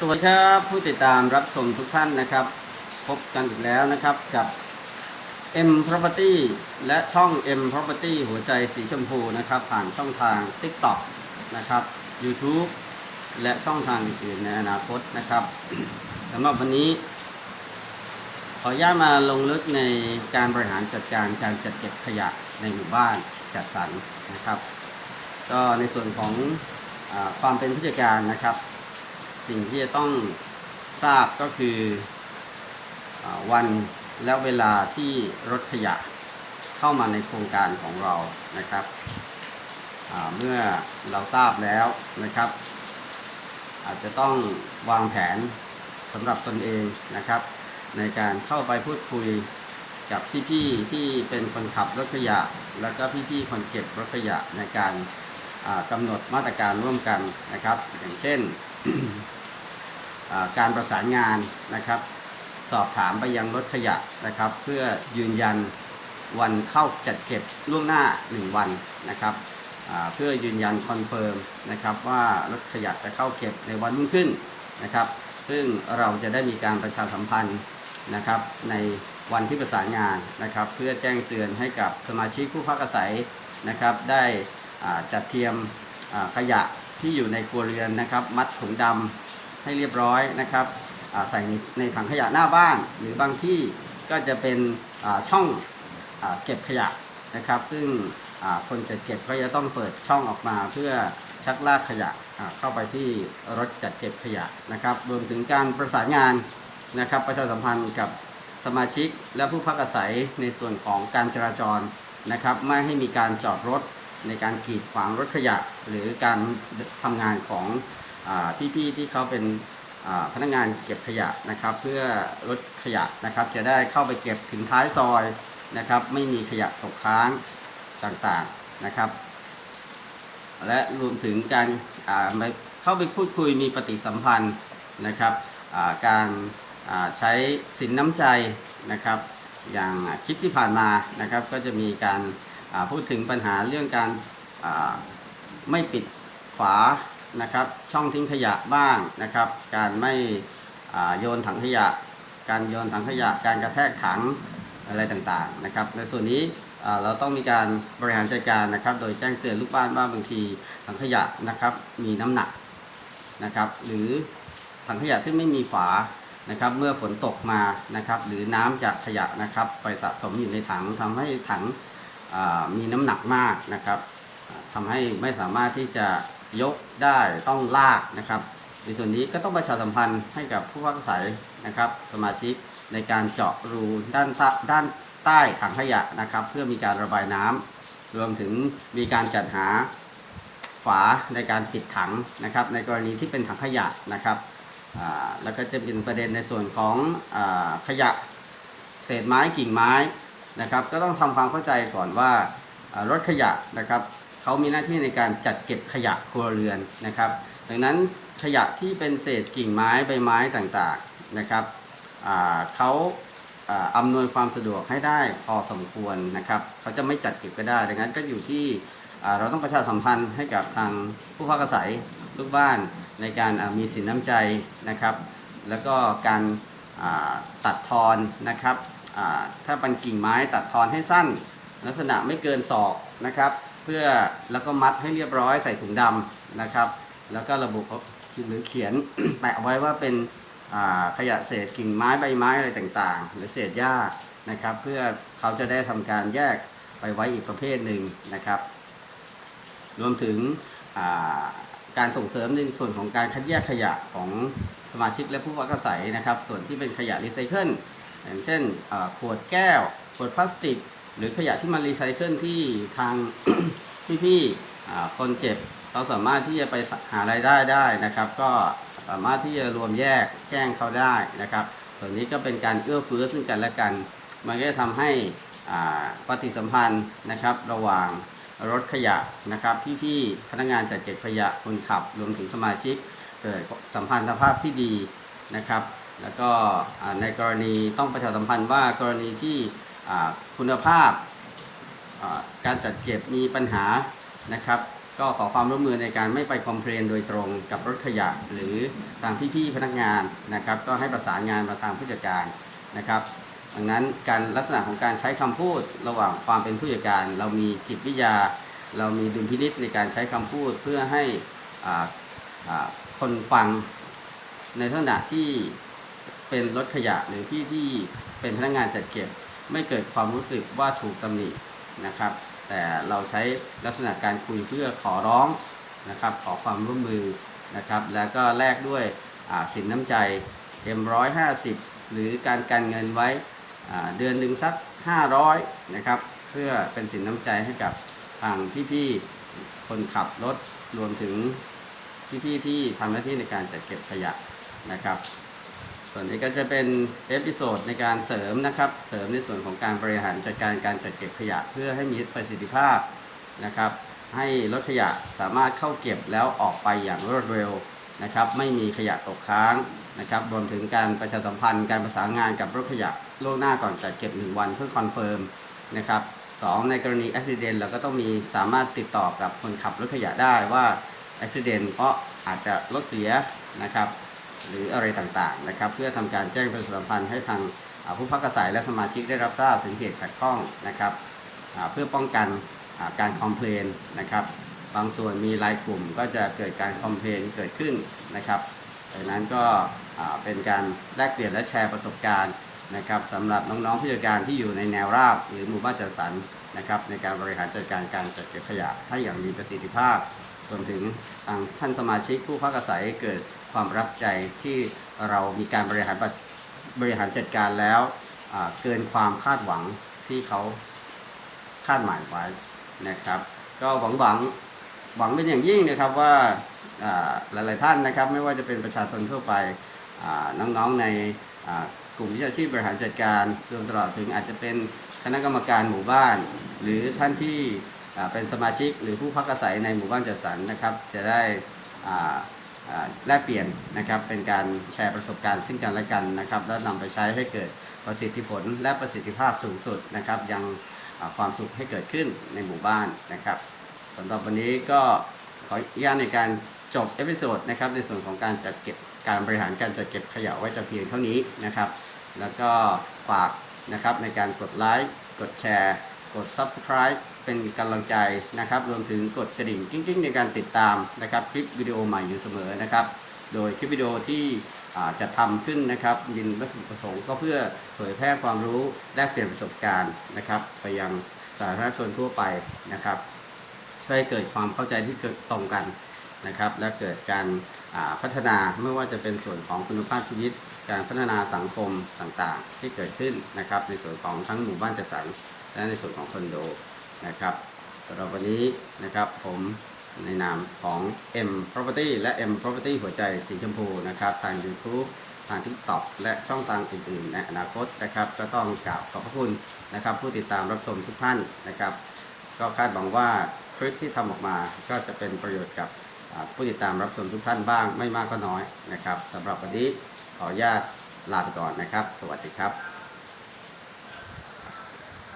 สวัสดีครับผู้ติดตามรับชมทุกท่านนะครับ พบกันอีกแล้วนะครับกับ M Property และช่อง M Property หัวใจสีชมพูนะครับ ผ่านช่องทาง TikTok นะครับ YouTube และช่องทางอื่นในอนาคตนะครับสำหรับวันนี้ ขออนุญาตมาลงลึกในการบริหารจัดการการจัดเก็บขยะในหมู่บ้านจัดสรรนะครับ ก็ในส่วนของอความเป็นผู้จัดการนะครับ สิ่งที่จะต้องทราบก็คืออวันและเวลาที่รถขยะเข้ามาในโครงการของเรานะครับ เมื่อเราทราบแล้วนะครับ อาจจะต้องวางแผนสำหรับตนเองนะครับ ในการเข้าไปพูดคุยกับพี่ๆที่เป็นคนขับรถขยะ แล้วก็พี่ๆคนเก็บรถขยะในการกำหนดมาตรการร่วมกันนะครับ อย่างเช่น การประสานงานนะครับ สอบถามไปยังรถขยะนะครับ เพื่อยืนยันวันเข้าจัดเก็บล่วงหน้า 1 วันนะครับเพื่อยืนยันคอนเฟิร์มนะครับว่ารถขยะจะเข้าเก็บในวันรุ่งขึ้นนะครับ ซึ่งเราจะได้มีการประชาสัมพันธ์นะครับในวันที่ประสานงานนะครับ เพื่อแจ้งเตือนให้กับสมาชิกผู้พักอาศัยนะครับ ได้จัดเตรียมขยะที่อยู่ในครัวเรือนนะครับ มัดถุงดำ ให้เรียบร้อยนะครับใส่ในถังขยะหน้าบ้าน หรือบางที่ก็จะเป็นช่องอเก็บขยะนะครับ ซึ่งคนจัดเก็บก็จะต้องเปิดช่องออกมาเพื่อชักลากขยะเข้าไปที่รถจัดเก็บขยะนะครับ รวมถึงการประสานงานนะครับ ประชาสัมพันธ์กับสมาชิกและผู้พักอาศัยในส่วนของการจราจรนะครับ ไม่ให้มีการจอดรถในการกีดขวางรถขยะ หรือการทำงานของ อ่พี่ที่เขาเป็นพนักงานเก็บขยะนะครับ เพื่อลดขยะนะครับ จะได้เข้าไปเก็บถึงท้ายซอยนะครับ ไม่มีขยะตกค้างต่างๆนะครับ และรวมถึงการเข้าไปพูดคุยมีปฏิสัมพันธ์นะครับการใช้สินน้ำใจนะครับ อย่างคลิปที่ผ่านมานะครับ ก็จะมีการพูดถึงปัญหาเรื่องการไม่ปิดฝา นะครับ ช่องทิ้งขยะบ้างนะครับ การไม่โยนถังขยะ การโยนถังขยะ การกระแทกถังอะไรต่างๆนะครับ ในส่วนนี้เราต้องมีการบริหารจัดการนะครับ โดยแจ้งเตือนลูกบ้านว่าบางทีถังขยะนะครับมีน้ำหนักนะครับ หรือถังขยะที่ไม่มีฝานะครับ เมื่อฝนตกมานะครับ หรือน้ำจากขยะนะครับ ไปสะสมอยู่ในถังทำให้ถังมีน้ำหนักมากนะครับทำให้ไม่สามารถที่จะ ยกได้ต้องลากนะครับ ในส่วนนี้ก็ต้องประชาสัมพันธ์ให้กับผู้พักอาศัยนะครับ สมาชิกในการเจาะรูด้านใต้ด้านใต้ถังขยะนะครับ เพื่อมีการระบายน้ำรวมถึงมีการจัดหาฝาในการปิดถังนะครับ ในกรณีที่เป็นถังขยะนะครับแล้วก็จะเป็นประเด็นในส่วนของอขยะเศษไม้กิ่งไม้นะครับ ก็ต้องทำความเข้าใจก่อนว่ารถขยะนะครับ เขามีหน้าที่ในการจัดเก็บขยะครัวเรือนนะครับ ดังนั้นขยะที่เป็นเศษกิ่งไม้ใบไม้ต่างๆนะครับเขาอำนวยความสะดวกให้ได้พอสมควรนะครับเขาจะไม่จัดเก็บก็ได้ ดังนั้นก็อยู่ที่เราต้องประชาสัมพันธ์ให้กับทางผู้พักอาศัยลูกบ้านในการมีสินน้ำใจนะครับ แล้วก็การตัดทอนนะครับถ้าเป็นกิ่งไม้ตัดทอนให้สั้น ลักษณะไม่เกินศอกนะครับ พื่อแล้วก็มัดให้เรียบร้อยใส่ถุงดำนะครับ แล้วก็ระบุหรือเขียนแปะไว้ว่าเป็นขยะเศษกิ่งไม้ใบไม้อะไรต่างๆ หรือเศษหญ้านะครับ เพื่อเขาจะได้ทำการแยกไปไว้อีกประเภทหนึ่งนะครับ รวมถึงการส่งเสริมในส่วนของการคัดแยกขยะของสมาชิกและผู้พักอาศัยนะครับ ส่วนที่เป็นขยะรีไซเคิลอย่างเช่นขวดแก้ว ขวดพลาสติก หรือขยะที่มันรีไซเคิลที่ทางพี่ๆคนเก็บเขาสามารถที่จะไปหารายได้ได้นะครับ ก็สามารถที่จะรวมแยกแจ้งเขาได้นะครับ ส่วนนี้ก็เป็นการเอื้อเฟื้อซึ่งกันและกัน มันก็จะทำให้ปฏิสัมพันธ์นะครับ ระหว่างรถขยะนะครับพี่ๆพนักงานจัดเก็บขยะคนขับรวมถึงสมาชิกเกิดสัมพันธภาพที่ดีนะครับ แล้วก็ในกรณีต้องประชาสัมพันธ์ว่ากรณีที่ คุณภาพการจัดเก็บมีปัญหานะครับ ก็ขอความร่วมมือในการไม่ไปคอมเพลนโดยตรงกับรถขยะ หรือทางพี่ๆพนักงานนะครับ ก็ให้ประสานงานมาทางผู้จัดการนะครับดังนั้นการลักษณะของการใช้คำพูดระหว่างความเป็นผู้จัดการ เรามีจิตวิทยา เรามีดุลพินิษในการใช้คำพูดเพื่อให้คนฟังในลักษณะที่เป็นรถขยะหรือพี่ที่เป็นพนักงานจัดเก็บ ไม่เกิดความรู้สึกว่าถูกตำหนินะครับ แต่เราใช้ลักษณะการคุยเพื่อขอร้องนะครับ ขอความร่วมมือนะครับ แล้วก็แลกด้วยสินน้ำใจ M150 หรือการกันเงินไว้เดือนหนึ่งสัก500นะครับ เพื่อเป็นสินน้ำใจให้กับทางพี่ๆคนขับรถรวมถึงพี่ๆที่ทำหน้าที่ในการจัดเก็บขยะนะครับ ส่วนนี้ก็จะเป็นเอพิโซดในการเสริมนะครับ เสริมในส่วนของการบริหารจัดการการจัดเก็บขยะเพื่อให้มีประสิทธิภาพนะครับ ให้รถขยะสามารถเข้าเก็บแล้วออกไปอย่างรวดเร็วนะครับ ไม่มีขยะตกค้างนะครับ รวมถึงการประชาสัมพันธ์ การประสานงานกับรถขยะล่วงหน้าก่อนจัดเก็บ 1 วันเพื่อคอนเฟิร์มนะครับสองในกรณีอุบิเหตุเราก็ต้องมีสามารถติดต่อกับคนขับรถขยะได้ว่าอุบิเหตุเพราะอาจจะรถเสียนะครับ หรืออะไรต่างๆนะครับ เพื่อทำการแจ้งประชาสัมพันธ์ให้ทางผู้พักอาศัยและสมาชิกได้รับทราบถึงเหตุขัดข้องนะครับเพื่อป้องกันการคอมเพลนนะครับ บางส่วนมีรายกลุ่มก็จะเกิดการคอมเพลนเกิดขึ้นนะครับดังนั้นก็เป็นการแลกเปลี่ยนและแชร์ประสบการณ์นะครับสำหรับน้องๆผู้จัดการที่อยู่ในแนวราบ หรือหมู่บ้านจัดสรรนะครับในการบริหารจัดการการจัดเก็บขยะให้อย่างมีประสิทธิภาพรวมถึงทางท่านสมาชิกผู้พักอาศัยเกิด ความประทับใจที่เรามีการบริหารบริหารจัดการแล้วเกินความคาดหวังที่เขาคาดหมายไว้นะครับ ก็หวังหวังหวังเป็นอย่างยิ่งนะครับว่าหลาย ๆ ท่านนะครับ ไม่ว่าจะเป็นประชาชนทั่วไปน้องๆในกลุ่มวิชาชีพบริหารจัดการรวมตลอดถึงอาจจะเป็นคณะกรรมการหมู่บ้าน หรือท่านที่เป็นสมาชิกหรือผู้พักอาศัยในหมู่บ้านจัดสรรนะครับ จะได้อ่า แลกเปลี่ยนนะครับเป็นการแชร์ประสบการณ์ซึ่งกันและกันนะครับ แล้วนำไปใช้ให้เกิดประสิทธิผลและประสิทธิภาพสูงสุดนะครับยังความสุขให้เกิดขึ้นในหมู่บ้านนะครับสำหรับวันนี้ก็ขออนุญาตในการจบเอพิโซดนะครับในส่วนของการจัดเก็บการบริหารการจัดเก็บขยะไว้แต่เพียงเท่านี้นะครับ แล้วก็ฝากนะครับในการกดไลค์กดแชร์ กด Subscribe เป็นกำลังใจนะครับ รวมถึงกดกระดิ่งกิ้งๆ ในการติดตามนะครับคลิปวิดีโอใหม่อยู่เสมอนะครับ โดยคลิปวิดีโอที่จะทำขึ้นนะครับยินวัตถุประสงค์ก็เพื่อเผยแพร่ความรู้แลกเปลี่ยนประสบการณ์นะครับ ไปยังสาธารณชนทั่วไปนะครับเพื่อให้เกิดความเข้าใจที่เกิดตรงกันนะครับ และเกิดการพัฒนาไม่ว่าจะเป็นส่วนของคุณภาพชีวิต การพัฒนาสังคมต่างๆ ที่เกิดขึ้นนะครับ ในส่วนของทั้งหมู่บ้านจัดสรรและในส่วนของคอนโด นะครับสำหรับวันนี้นะครับผมในนามของ M Property และ M Property หัวใจสีชมพูนะครับ ทาง YouTube ทาง TikTok และช่องทางอื่นๆในอนาคตนะครับ ก็ต้องกราบขอบพระคุณนะครับ ผู้ติดตามรับชมทุกท่านนะครับ ก็คาดหวังว่าคลิปที่ทำออกมาก็จะเป็นประโยชน์กับผู้ติดตามรับชมทุกท่านบ้างไม่มากก็น้อยนะครับสำหรับวันนี้ขออนุญาตลาไปก่อนนะครับ สวัสดีครับ